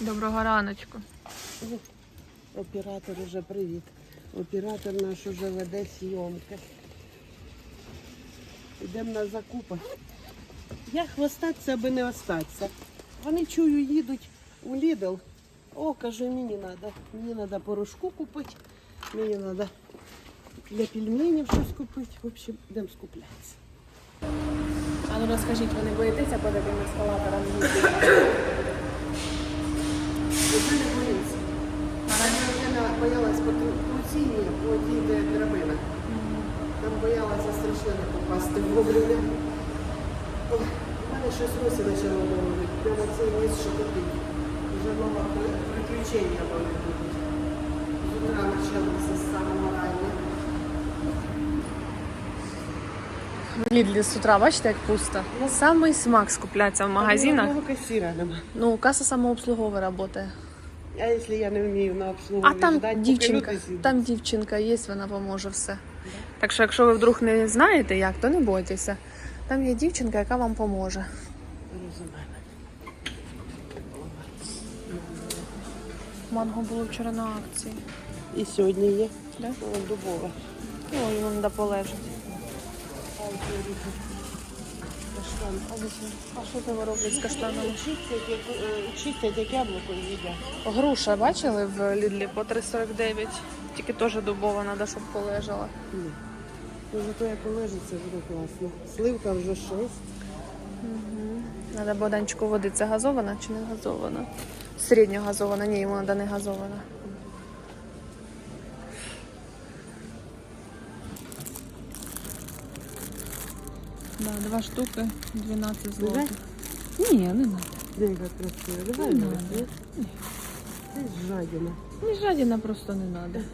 Доброго раночку. Оператор уже привіт. Оператор наш уже веде зйомки. Йдемо на закупи. Як хвостатися, аби не остатися. Вони чую, їдуть у Lidl. О, кажу, мені треба. Мені треба порошку купити. Мені треба для пельменів щось купити. В общем, йдемо скуплятися. А ну розкажіть, ви не боїтеся по таким боялась по по тій, де. Там боялася страшенно попасти вовремя. Ой, У мене щось росі почало. Прямо цей. Вже приключення будуть. З утра почалося з самого рання. В Лідлі з утра, бачите, як пусто. Самий смак скупляться в магазинах. Касіра нема. Ну, каса самообслуговує працює. А якщо я не вмію на А там ждать, поки дівчинка, люди там дівчинка є, вона поможе все. Так що, якщо ви вдруг не знаєте як, то не бойтеся. Там є дівчинка, яка вам поможе. Розумію. Манго було вчора на акції. І сьогодні є. Да? О, дубова. Ой, полежати. Каштан. А що це ви робите з каштанами? Чистять, як, е, яблуко і їдять. Груша бачили в Лідлі по 3,49. Тільки теж дубова, треба, щоб полежала. Ні. Ну, зато як полежиться, буде класно. Сливка вже 6. Треба Богданчику води. Це газована чи не газована? Середньо газована, ні, йому треба не газована. Да, два штуки, 12 злотих. Ні, не треба. Денька красива. Давай Не надо. Це жадіна. Не жадіна просто не треба.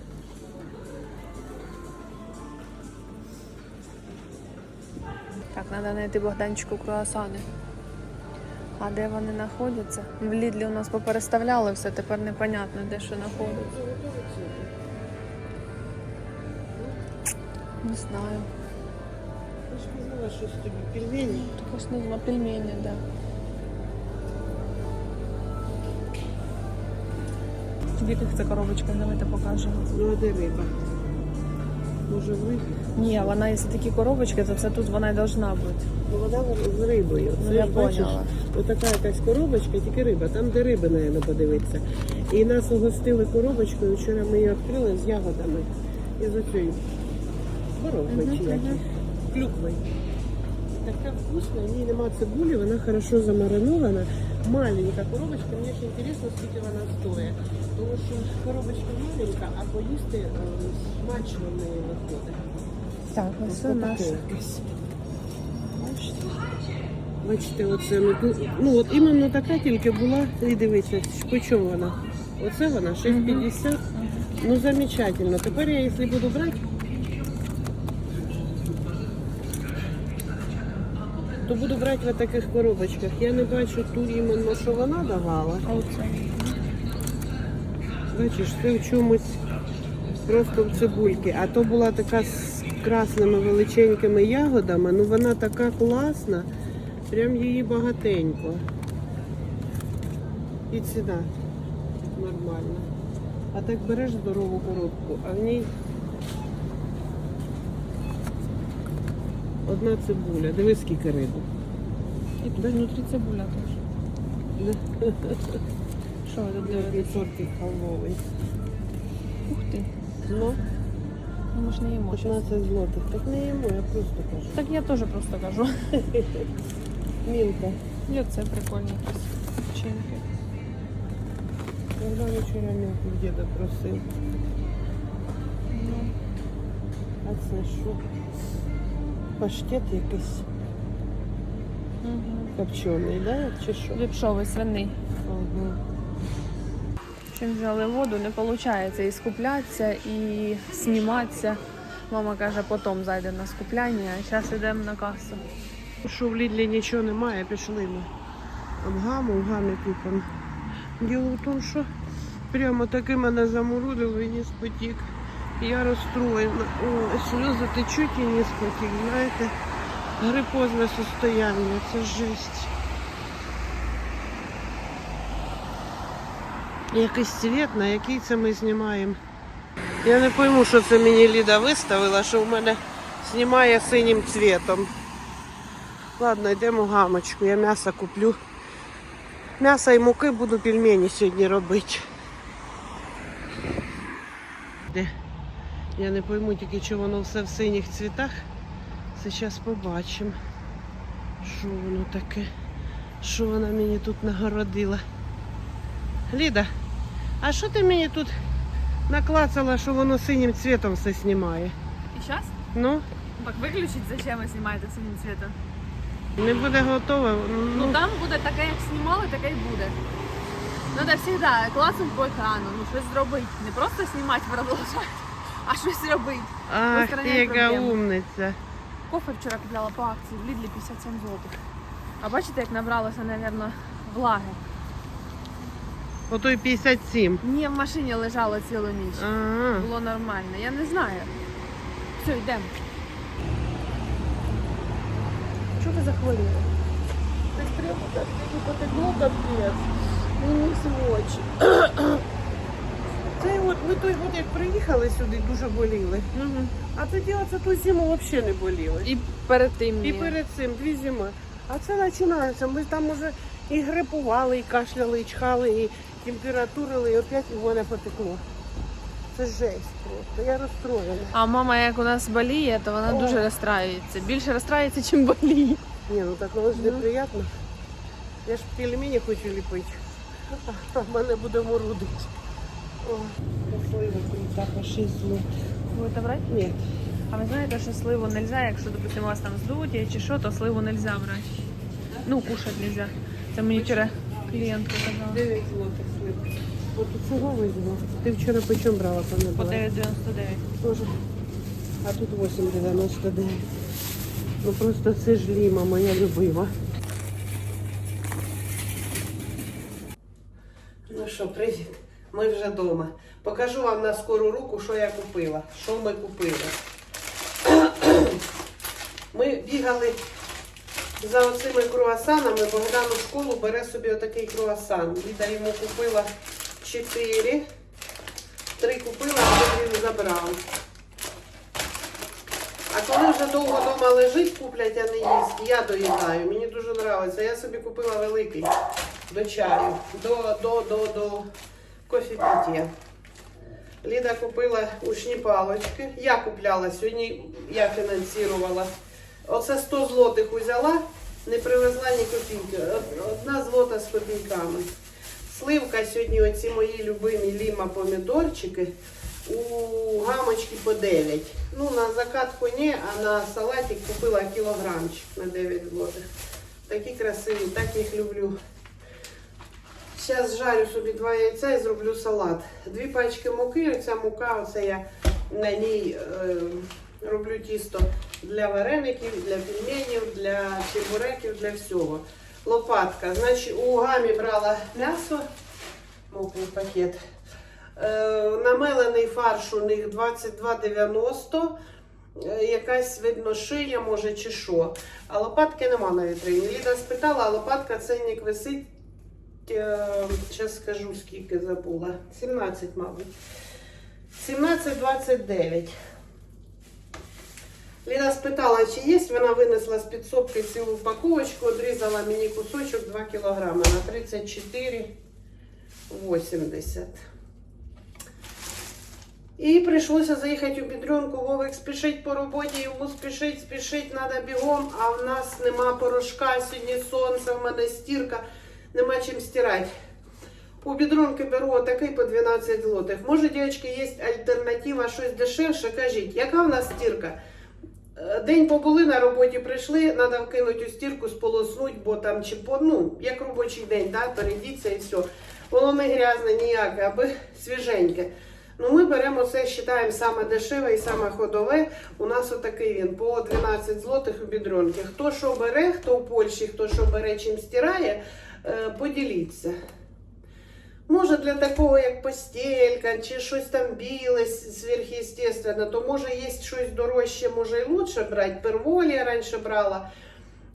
Так, треба знайти Богданчику круасани. А де вони знаходяться? В Лідлі у нас попереставляли все, тепер непонятно, де що знаходиться. Не знаю. Ти ж казала, що з тобі пельмені. Так знаю, пельмені, да. В яких це коробочках, давайте покажемо. Ну, а де риба? Може ви? Ні, вона, якщо такі коробочки, то це тут вона й должна бути. Ну, вона з рибою. Ну, Це я бачиш, поняла. Отака якась коробочка, тільки риба. Там, де риби, наверное, подивитися. І нас угостили коробочкою. Вчора ми її відкрили з ягодами. І з оцією борозми чи як їх. Клюквою. Така вкусна, в ній нема цибулі, вона хорошо замаринована. Маленька коробочка, мені ще цікаво, скільки вона стоїть. Тому що коробочка маленька, а поїсти е, смачно не виходить. Так, ось це Ось наш. таке якесь. Бачите, оце ми тут. Ну от іменно така тільки була. І дивіться, по чому вона? Оце вона 6,50. Ну замечательно. Тепер я, якщо буду брати, то буду брати в таких коробочках. Я не бачу ту іменно, що вона давала. Бачиш, це в чомусь просто в цибульки. А то була така з красними величенькими ягодами. Ну вона така класна. Прям її багатенько. І ціна нормальна. А так береш здорову коробку, а в ній одна цибуля. Дивись, скільки риби. І тут внутрі цибуля теж. Що ви тут Який дивитесь? тортик халвовий. Ух ти. Ну, Ну, ми ж не їмо. щас. 15 злотих. Так не йому, я просто кажу. Так я теж просто кажу. Мілка. І оце прикольні якісь вчинки. Когда вчора мілку в діда просив. Ну, А це що? Паштет якийсь угу. копчений, да? Чи що? Ліпшовий свиний. Ага. Чим взяли воду, не виходить і скуплятися, і зніматися. Мама каже, потім зайде на скупляння, а зараз йдемо на касу. Що в Лідлі нічого немає, пішли ми. В гаму, в гамі купимо. Діло в тому, що прямо таки мене заморудило і ніс потік. Я розстроєна. Сльози течуть і ніс потік. Знаєте, грипозне состояння, це жесть. Якийсь цвіт, на який це ми знімаємо. Я не пойму, що це мені Ліда виставила, що в мене знімає синім цвітом. Ладно, йдемо гамочку, я м'ясо куплю. М'ясо і муки буду пельмені сьогодні робити. Я не пойму тільки, чи воно все в синіх цвітах. Зараз побачимо. Що воно таке? Що вона мені тут нагородила? Ліда, а що ти мені тут наклацала, що воно синім цвітом все знімає? І зараз? Ну, Так виключить, зачем ви знімаєте синім цвітом? не буде готово. Ну Ну, там буде таке, як знімали, таке й буде. Надо завжди класнути по екрану, ну щось зробити. Не просто знімати, продовжувати, а щось робити. ах, ти яка умниця. Кофе вчора купляла по акції в Лідлі 57 злотих. А бачите, як набралося, мабуть, влаги. Ото й 57. Ні, в машині лежало цілу ніч. Ага. Було нормально. Я не знаю. Все, йдемо. Що ви захворіли? Так прямо так мені потекло капець. Мені в очі. Це от ми той год, як приїхали сюди, дуже боліли. Угу. А тоді оце ту зиму взагалі не боліли. І перед тим І ні. перед цим дві зими. А це починається. Ми там уже і грипували, і кашляли, і чхали, і температурили, і опять у мене потекло. Це жесть просто. Я розстроєна. А мама, як у нас боліє, то вона О. дуже розстраюється. Більше розстраюється, ніж боліє. Ні, ну так воно ж Ну. неприємно. Я ж пельмені хочу ліпити. А в мене буде морудить. О, слива крута, по 6 злот. Будете брати? Ні. А ви знаєте, що сливу не можна, якщо, допустим, у вас там здуті чи що, то сливу не можна брати. Ну, кушати не можна. Це мені вчора клієнтка казала. 9 злотих слив. От у цього візьму. Ти вчора по чому брала, пане По 9,99. Тоже. А тут 8,99. Ну просто це ж ліма, моя любима. Ну що, привіт. Ми вже вдома. Покажу вам на скору руку, що я купила. Що ми купили. Ми бігали за оцими круасанами. Богдан у школу бере собі отакий круасан. Ліда йому купила 4. Три купила, а він забрав. А коли вже довго вдома лежить, куплять, а не їсть, я доїдаю. Мені дуже подобається. Я собі купила великий до чаю, до, до, до, до кофепіття. Ліда купила ушні палочки. Я купляла сьогодні, я фінансувала. Оце 100 злотих узяла, не привезла ні копійки. Одна злота з копійками. Сливка сьогодні оці мої любимі ліма помідорчики у гамочки по 9. Ну, на закатку ні, а на салатик купила кілограмчик на 9 злотих. Такі красиві, так їх люблю. Зараз жарю собі два яйця і зроблю салат. Дві пачки муки, оця мука, оце я на ній е, роблю тісто для вареників, для пельменів, для чебуреків, для всього. Лопатка. Значить, у гамі брала м'ясо, мокрий пакет. Е, намелений фарш у них 22,90. Е, Якась видно шия, може, чи що. А лопатки нема на вітрині. Ліда спитала, а лопатка ценник висить. Зараз скажу, скільки забула. 17, мабуть. 17,29. Ліна спитала, чи є. Вона винесла з підсобки цілу упаковочку, одрізала мені кусочок 2 кілограми на 34,80. І прийшлося заїхати у бідрюнку. Вовик спішить по роботі, йому спішить, спішить, треба бігом, а в нас нема порошка, сьогодні сонце, в мене стірка, нема чим стирати. У бідрунки беру отакий по 12 злотих. Може, дівчатки, є альтернатива, щось дешевше, кажіть, яка в нас стірка? Е, День побули на роботі, прийшли, треба вкинути у стірку, сполоснуть, бо там чи по, ну, як робочий день, да, перейдіться і все. Воно не грязне ніяке, аби свіженьке. Ну, ми беремо це, вважаємо, саме дешеве і саме ходове. У нас отакий він по 12 злотих у бідронки. Хто що бере, хто в Польщі, хто що бере, чим стирає, поділіться. Може для такого, як постелька, чи щось там біле сверхъестественне, то може є щось дорожче, може і лучше брати. Перволі я раніше брала.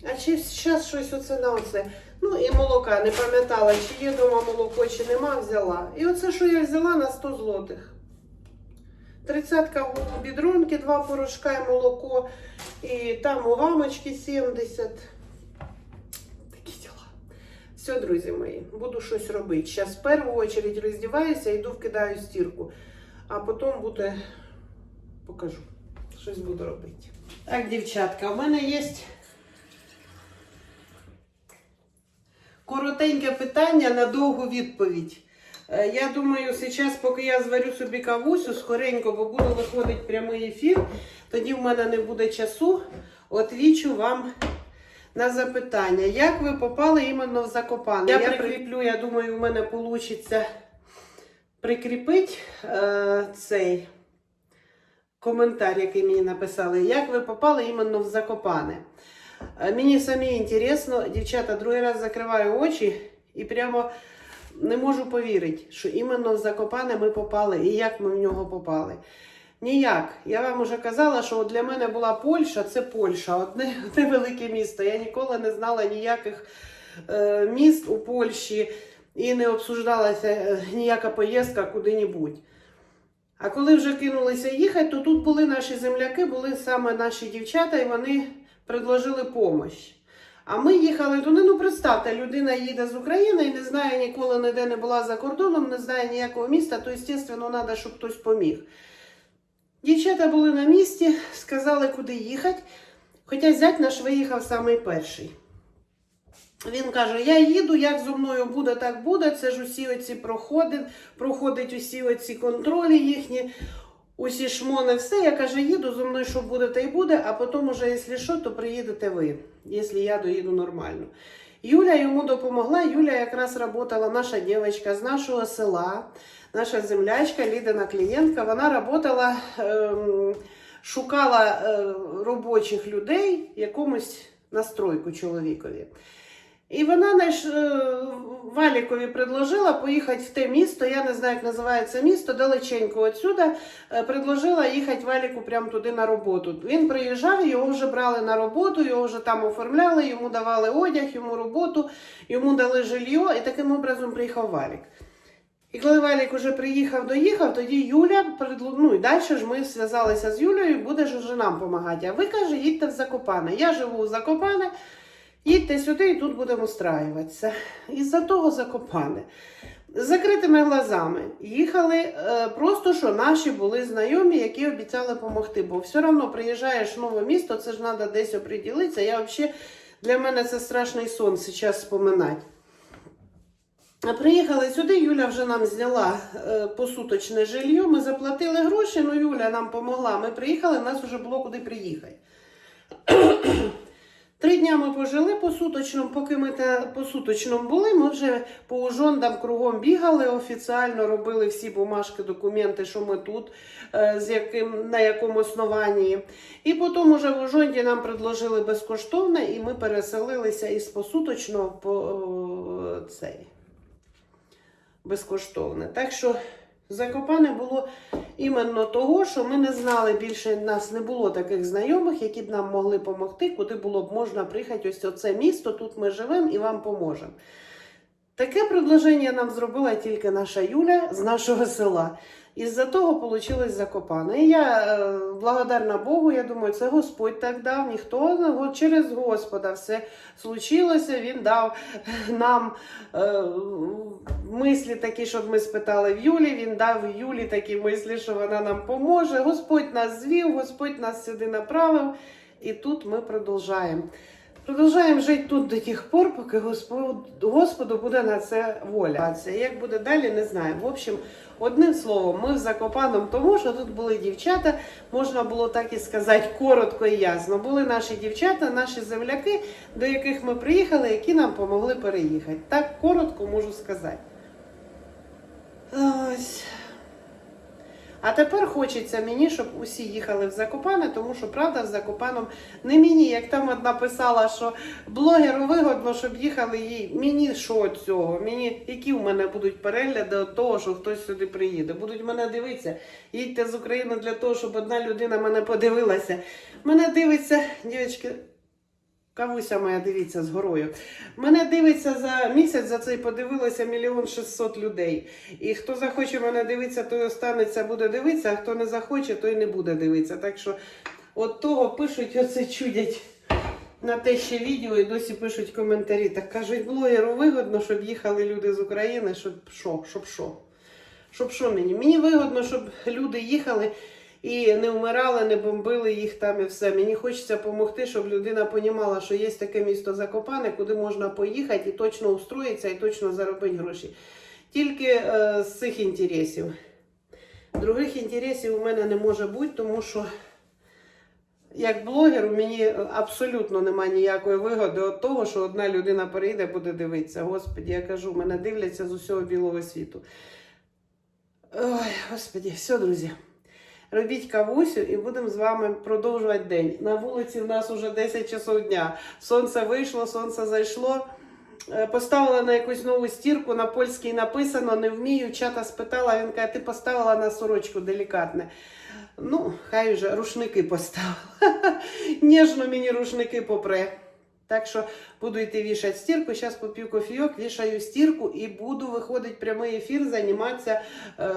А чи зараз щось оце на оце. Ну і молока не пам'ятала, чи є вдома молоко, чи нема, взяла. І оце, що я взяла на 100 злотих. Тридцятка бідронки, два порошка і молоко. І там у гамочки 70. Все, друзі мої, буду щось робити. Зараз в першу чергу роздіваюся, йду вкидаю стірку. А потім буде, покажу, щось буду робити. Так, дівчатка, у мене є коротеньке питання на довгу відповідь. Е, Я думаю, зараз, поки я зварю собі кавусю скоренько, бо буду виходити прямий ефір, тоді в мене не буде часу, отвічу вам на запитання. Як ви попали іменно в Закопане? Я прикріплю, я думаю, у мене вийде прикріпити е, цей коментар, який мені написали. Як ви попали іменно в Закопане? Е, Мені самі інтересно, дівчата, другий раз закриваю очі і прямо не можу повірити, що іменно в Закопане ми попали і як ми в нього попали. Ніяк. Я вам уже казала, що для мене була Польща, це Польща, одне, одне велике місто. Я ніколи не знала ніяких е, міст у Польщі і не обсуждалася е, ніяка поїздка куди-небудь. А коли вже кинулися їхати, то тут були наші земляки, були саме наші дівчата, і вони предложили допомогу. А ми їхали туди, ну представте, людина їде з України і не знає ніколи ніде не була за кордоном, не знає ніякого міста, то, звісно, треба, щоб хтось поміг. Дівчата були на місці, сказали, куди їхати. Хоча зять наш виїхав самий перший. Він каже: Я їду, як зо мною буде, так буде. Це ж усі оці проходи, проходять усі оці контролі їхні, усі шмони, все. Я каже, їду зо мною, що буде, те й буде, а потім, уже, якщо що, то приїдете ви, якщо я доїду нормально. Юля йому допомогла. Юля якраз працювала, наша дівчинка з нашого села, наша землячка, Лідина клієнтка. Вона працювала, шукала е, робочих людей якомусь настройку чоловікові. І вона наш, е, Валікові предложила поїхати в те місто, я не знаю, як називається місто, далеченько отсюда. е, Предложила їхати Валіку прямо туди на роботу. Він приїжджав, його вже брали на роботу, його вже там оформляли, йому давали одяг, йому роботу, йому дали жилье, і таким образом приїхав Валік. І коли Валік уже приїхав, доїхав, тоді Юля ну і далі ж ми зв'язалися з Юлею, буде ж уже нам допомагати. А ви каже, їдьте в Закопане. Я живу в Закопане. Їдьте сюди і тут будемо устраюватися. Із-за того Закопане. З закритими глазами їхали е, просто, що наші були знайомі, які обіцяли допомогти. Бо все одно приїжджаєш в нове місто, це ж треба десь оприділитися. Я взагалі для мене це страшний сон зараз споминати. Приїхали сюди, Юля вже нам зняла е, посуточне жилье. Ми заплатили гроші, ну Юля нам допомогла. Ми приїхали, нас вже було куди приїхати. Три дня ми пожили посуточно, поки ми та посуточному були, ми вже по ужондам кругом бігали, офіціально робили всі бумажки, документи, що ми тут, е, з яким, на якому основанні. І потім уже в Ужонді нам предложили безкоштовно, і ми переселилися із посуточного по цей безкоштовне. Так що Закопане було іменно того, що ми не знали більше, нас не було таких знайомих, які б нам могли допомогти, куди було б можна приїхати. Ось оце місто, тут ми живемо і вам поможемо. Таке предложення нам зробила тільки наша Юля з нашого села. Із-за того вийшло Закопане. І я е, благодарна Богу, я думаю, це Господь так дав, ніхто через Господа все случилося. Він дав нам е, мислі такі, щоб ми спитали в Юлі. Він дав Юлі такі мислі, що вона нам поможе. Господь нас звів, Господь нас сюди направив. І тут ми продовжуємо. Продовжуємо жити тут до тих пор, поки Господь, Господу буде на це воля. Як буде далі, не знаю. В общем, одним словом, ми в Закопаном тому, що тут були дівчата, можна було так і сказати коротко і ясно. Були наші дівчата, наші земляки, до яких ми приїхали, які нам допомогли переїхати. Так коротко можу сказати. Ось. А тепер хочеться мені, щоб усі їхали в Закопане, тому що правда в Закопаном не мені, як там одна писала, що блогеру вигодно, щоб їхали їй. Мені що цього? Мені які в мене будуть перегляди від того, що хтось сюди приїде? Будуть мене дивитися. Їдьте з України для того, щоб одна людина мене подивилася. Мене дивиться, дівчатки, Кавуся моя, дивіться, з горою. Мене дивиться за місяць, за цей подивилося мільйон шістсот людей. І хто захоче мене дивитися, той останеться, буде дивитися, а хто не захоче, той не буде дивитися. Так що от того пишуть, оце чудять на те ще відео і досі пишуть коментарі. Так кажуть, блогеру вигодно, щоб їхали люди з України, щоб що, щоб що. Щоб що мені? Мені вигодно, щоб люди їхали і не вмирали, не бомбили їх там і все. Мені хочеться допомогти, щоб людина понімала, що є таке місто Закопане, куди можна поїхати і точно устроїтися, і точно заробити гроші. Тільки е, з цих інтересів. Других інтересів у мене не може бути, тому що як блогеру мені абсолютно немає ніякої вигоди від того, що одна людина перейде, буде дивитися. Господі, я кажу, мене дивляться з усього білого світу. Ой, господі, все, друзі. Робіть кавусю і будемо з вами продовжувати день. На вулиці в нас вже 10 часов дня. Сонце вийшло, сонце зайшло. Е, Поставила на якусь нову стірку, на польській написано, не вмію. Чата спитала, він каже, ти поставила на сорочку делікатне. Ну, хай вже рушники поставила. Ніжно мені рушники попре. Так що буду йти вішати стірку. Зараз поп'ю кофійок, вішаю стірку і буду виходити прямий ефір, займатися е,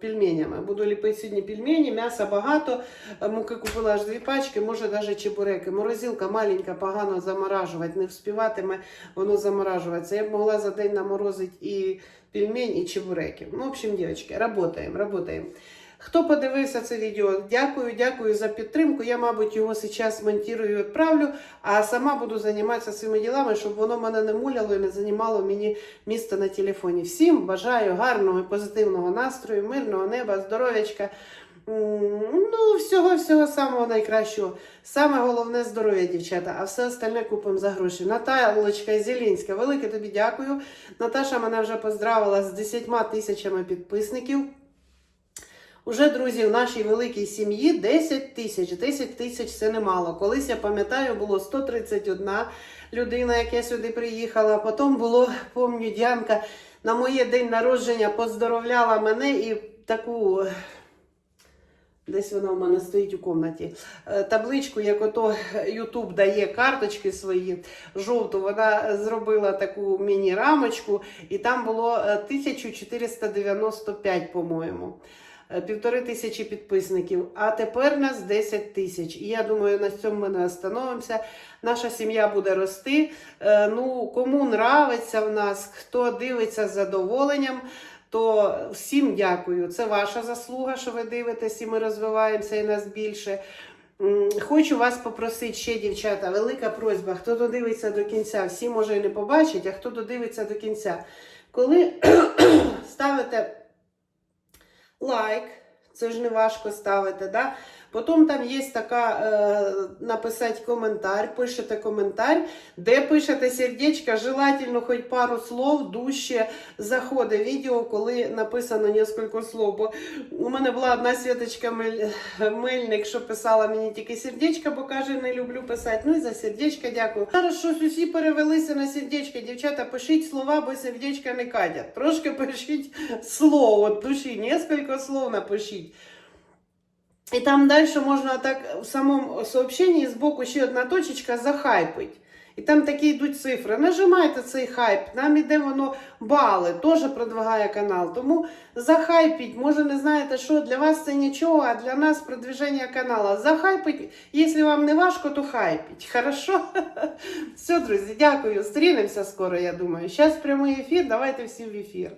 пельменями. Буду ліпити сьогодні пельмені, м'яса багато. Е, Муки купила аж дві пачки, може навіть чебуреки. Морозилка маленька, погано заморажувати, не вспіватиме воно заморажуватися. Я б могла за день наморозити і пельмень, і чебуреки. Ну, в общем, дівчатки, работаємо, работаємо. Хто подивився це відео, дякую, дякую за підтримку. Я, мабуть, його зараз монтую і відправлю, а сама буду займатися своїми ділами, щоб воно мене не муляло і не займало мені місце на телефоні. Всім бажаю гарного і позитивного настрою, мирного неба, здоров'ячка. Ну, всього, всього самого найкращого. Саме головне здоров'я, дівчата, а все остальне купимо за гроші. Наталочка Зелінська, велике тобі дякую. Наташа мене вже поздравила з 10 тисячами підписників. Уже, друзі, в нашій великій сім'ї 10 тисяч. 10 тисяч це немало. Колись я пам'ятаю, було 131 людина, як я сюди приїхала. Потім було, помню, Діанка на моє день народження поздоровляла мене і таку. Десь вона в мене стоїть у кімнаті. Е, Табличку, як ото Ютуб дає карточки свої жовту, вона зробила таку міні-рамочку, і там було е, 1495, по-моєму. Е, Півтори тисячі підписників, а тепер нас 10 тисяч. І я думаю, на цьому ми не остановимося. Наша сім'я буде рости. Е, Ну, кому нравиться в нас, хто дивиться з задоволенням, то всім дякую. Це ваша заслуга, що ви дивитесь, і ми розвиваємося і нас більше. Хочу вас попросити ще, дівчата, велика просьба. Хто додивиться до кінця, всі може і не побачать, а хто додивиться до кінця. Коли ставите лайк, це ж не важко ставити, да? Потім там є така е, написати коментар, пишете коментар, де пишете сердечко, желательно хоч пару слов, дужче заходить відео, коли написано кілька слов. Бо у мене була одна світочка Мельник, що писала мені тільки сердечко, бо каже, не люблю писати. Ну і за сердечко дякую. Зараз щось усі перевелися на сердечко. Дівчата, пишіть слова, бо сердечка не кадять. Трошки пишіть слов от душі, кілька слов напишіть. І там далі можна так в самому сообщенні збоку ще одна точечка захайпить. І там такі йдуть цифри. Нажимайте цей хайп, нам іде воно бали, теж продвигає канал. Тому захайпіть, може не знаєте, що для вас це нічого, а для нас продвиження каналу. Захайпіть, якщо вам не важко, то хайпіть. Хорошо? Все, друзі, дякую. Стрінемося скоро, я думаю. Зараз прямий ефір, давайте всі в ефір.